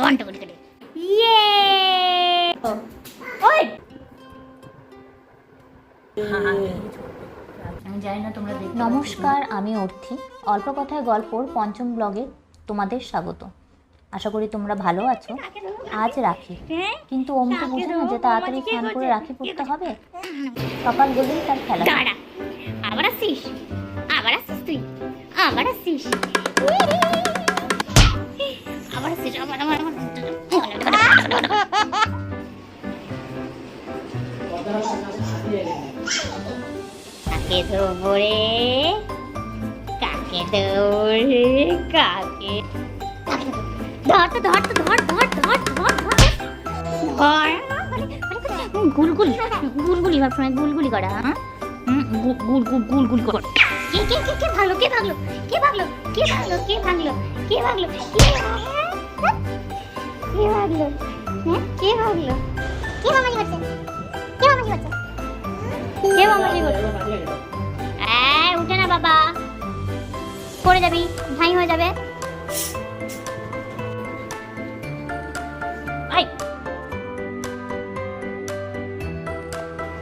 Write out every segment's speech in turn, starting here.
করে ইয়ে! ওই! আমি জানি না তোমরা নমস্কার আমি অর্থি। অল্প কথায় গল্পর পঞ্চম ব্লগে তোমাদের স্বাগত। আশা করি তোমরা ভালো আছো। আজ রাখি। হ্যাঁ? কিন্তু ওম তো বুঝে না যে তাড়াতাড়ি স্নান করে রাখি পড়তে হবে। সকাল গেলেই তার খেলা। আবার আসছিস কাকে দেবো রে কাকে দেবো রে কাকে ধর তো ধর তো ধর ধর ধর ধর ধর ধর গুলগুলি গুলগুলি সবসময় গুলগুলি করা হ্যাঁ গুল গুল গুল গুল কর কে কে কে কে ভাগলো কে ভাগলো কে ভাগলো কে ভাগলো কে ভাগলো কে ভাগলো কে ভাগলো কে ভাগলো হ্যাঁ কে ভাগলো কে মামাজি করছে কে মামাজি করছে কে করছে উঠে না বাবা। পড়ে যাবি হয়ে যাবে।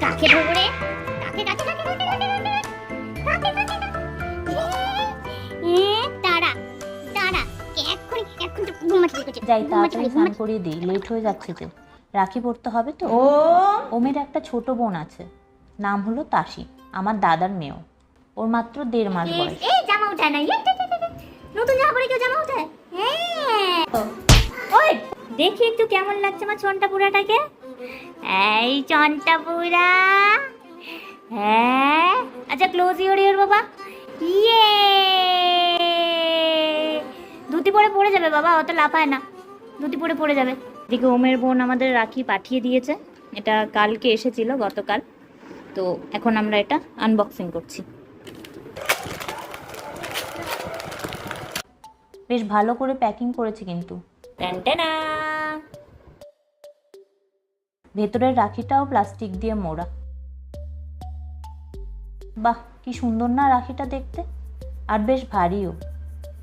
কাকে কাকে কাকে কাকে কাকে কাকে লেট হয়ে যাচ্ছে রাখি পড়তে হবে তো? ওমের একটা ছোট বোন আছে। নাম হলো তাসি আমার দাদার মেয়েও। ওর মাত্র দেড় মাস বয়স। এই জামা উঠায় না। নতুন জামা পরে কেউ জামা উঠায়? হ্যাঁ। ওই দেখি একটু কেমন লাগছে আমার চন্টা পুরাটাকে এই চন্টা পুরা হ্যাঁ। আচ্ছা ক্লোজ ইউর ইয়ার বাবা। ইয়ে। ধুতি পরে পড়ে যাবে বাবা অত লাফায় না। ধুতি পরে পড়ে যাবে। এদিকে ওমের বোন আমাদের রাখি পাঠিয়ে দিয়েছে। এটা কালকে এসেছিল গতকাল। তো এখন আমরা এটা আনবক্সিং করছি। বেশ ভালো করে প্যাকিং করেছে কিন্তু। ভেতরের রাখিটাও প্লাস্টিক দিয়ে মোড়া। বাহ কি সুন্দর না রাখিটা দেখতে। আর বেশ ভারীও।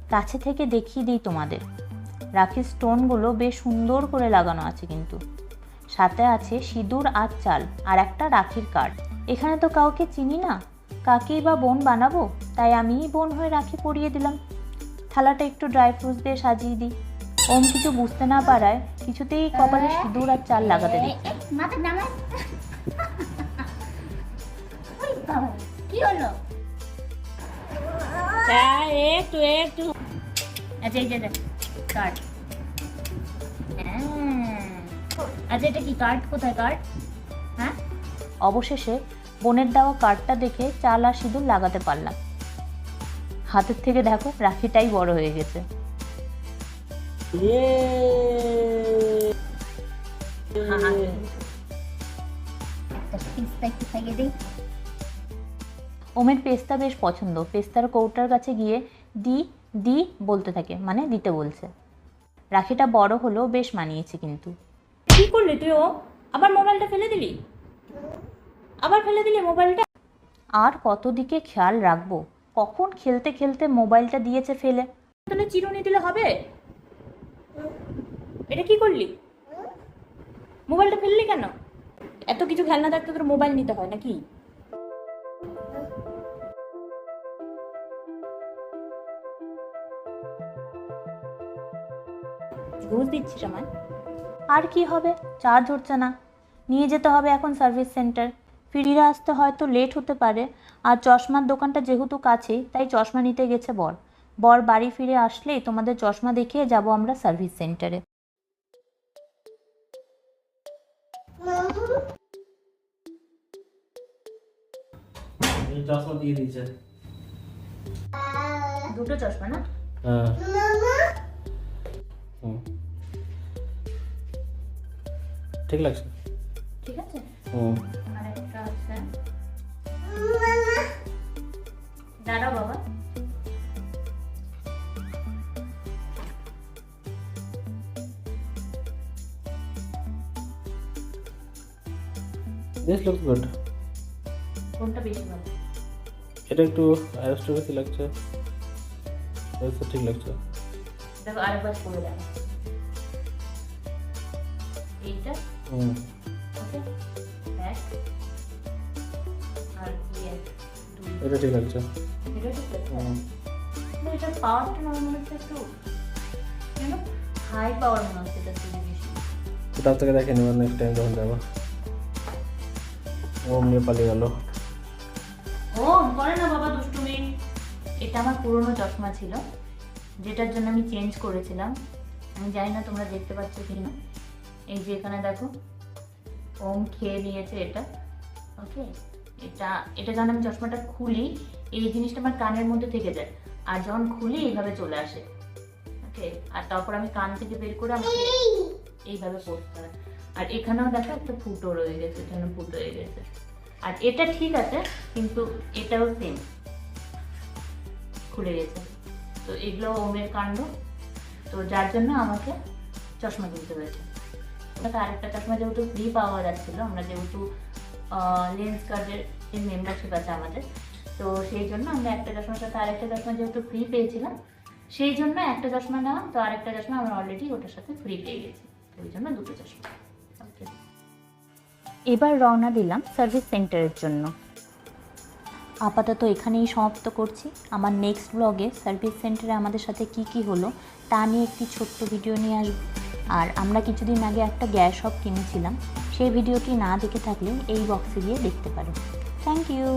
কাছে থেকে দেখিয়ে দিই তোমাদের। রাখির স্টোনগুলো বেশ সুন্দর করে লাগানো আছে কিন্তু। সাথে আছে সিঁদুর আর চাল আর একটা রাখির কার্ড। এখানে তো কাউকে চিনি না। কাকেই বা বোন বানাবো? তাই আমিই বোন হয়ে রাখি পরিয়ে দিলাম। থালাটা একটু ড্রাই ফ্রুটস দিয়ে সাজিয়ে দিই। ওম কিছু বুঝতে না পারায় কিছুতেই কপালে সিঁদুর আর চাল লাগাতে দিই। কি হলো? একটু একটু। আচ্ছা এই যে কার্ড। আচ্ছা এটা কি কার্ড? কোথায় কার্ড? হ্যাঁ? অবশেষে বোনের দেওয়া কার্ডটা দেখে চাল আর সিঁদুর লাগাতে পারলাম। হাতের থেকে দেখো রাখিটাই বড় হয়ে গেছে। ওমের পেস্তা বেশ পছন্দ। পেস্তার কৌটার কাছে গিয়ে দি দি বলতে থাকে মানে দিতে বলছে। রাখিটা বড় হলেও বেশ মানিয়েছে কিন্তু। কি করলি তুই ও? আবার মোবাইলটা ফেলে দিলি? আবার ফেলে দিলি মোবাইলটা? আর কত দিকে খেয়াল রাখব? কখন খেলতে খেলতে মোবাইলটা দিয়েছে ফেলে? তাহলে চিরুনি দিলে হবে? এটা কি করলি? মোবাইলটা ফেললি কেন? এত কিছু খেলনা থাকতে তোর মোবাইল নিতে হয় নাকি? ঘুষ দিচ্ছিস আমায়? আর কি হবে? চার্জ হচ্ছে না। নিয়ে যেতে হবে এখন সার্ভিস সেন্টার। ফিরিয়ে আসতে হয়তো লেট হতে পারে। আর চশমার দোকানটা যেহেতু কাছেই তাই চশমা নিতে গেছে বর। বর বাড়ি ফিরে আসলেই তোমাদের চশমা দেখিয়ে যাব আমরা সার্ভিস সেন্টারে। চশমা দিয়ে দিয়েছে। দুটো চশমা না? হ্যাঁ। ঠিক লাগছে? ঠিক আছে? হুম। দাঁড়াও বাবা। দিস লুকস গুড কোনটা বেশি ভালো? এটা একটু বেশি লাগছে। ঠিক লাগছে। দেখো আরেকবার করে দেখো। এটা হুম। ওকে। ব্যাক আর ইয়ে। দুই এটা ঠিক লাগছে। এটা ঠিক আছে হুম কিন্তু এটার পাওয়ারটা না মনে হচ্ছে একটু হাই পাওয়ার মনে হচ্ছে এটা থেকে দেখে নেবার নেক্সট টাইম যখন যাব। ওম নিয়ে পালিয়ে গেল। ও করে না বাবা দুষ্টুমি। এটা আমার পুরনো চশমা ছিল যেটার জন্য আমি চেঞ্জ করেছিলাম। আমি জানি না তোমরা দেখতে পাচ্ছ কি না এই যে এখানে দেখো ওম খেয়ে নিয়েছে এটা। ওকে এটা এটা যখন আমি চশমাটা খুলি, এই জিনিসটা আমার কানের মধ্যে থেকে যায়। আর যখন খুলি, এইভাবে চলে আসে। ওকে আর তারপর আমি কান থেকে বের করে আমাকে এইভাবে পড়তে হয়। আর এখানেও দেখো একটা ফুটো রয়ে গেছে এখানে ফুটো হয়ে গেছে। আর এটা ঠিক আছে, কিন্তু এটাও সেম খুলে গেছে। তো এগুলো ওমের কাণ্ড। তো যার জন্য আমাকে চশমা কিনতে হয়েছে। ওটাতে আরেকটা চশমা যেহেতু ফ্রি পাওয়া যাচ্ছিল, আমরা যেহেতু লেন্স কার্ডের মেম্বারশিপ আছে আমাদের। তো সেই জন্য আমরা একটা চশমার সাথে আরেকটা চশমা যেহেতু ফ্রি পেয়েছিলাম, সেই জন্য একটা চশমা নেওয়া তো আরেকটা চশমা আমরা অলরেডি ওটার সাথে ফ্রি পেয়ে গেছি। ওই জন্য দুটো চশমা এবার রওনা দিলাম সার্ভিস সেন্টারের জন্য। আপাতত এখানেই সমাপ্ত করছি। আমার নেক্সট ব্লগে সার্ভিস সেন্টারে আমাদের সাথে কি কি হলো, তা নিয়ে একটি ছোট্ট ভিডিও নিয়ে আসব। আর আমরা কিছুদিন আগে একটা গ্যাস হব কিনেছিলাম, সেই ভিডিওটি না দেখে থাকলে এই বক্সে গিয়ে দেখতে পারো। Thank you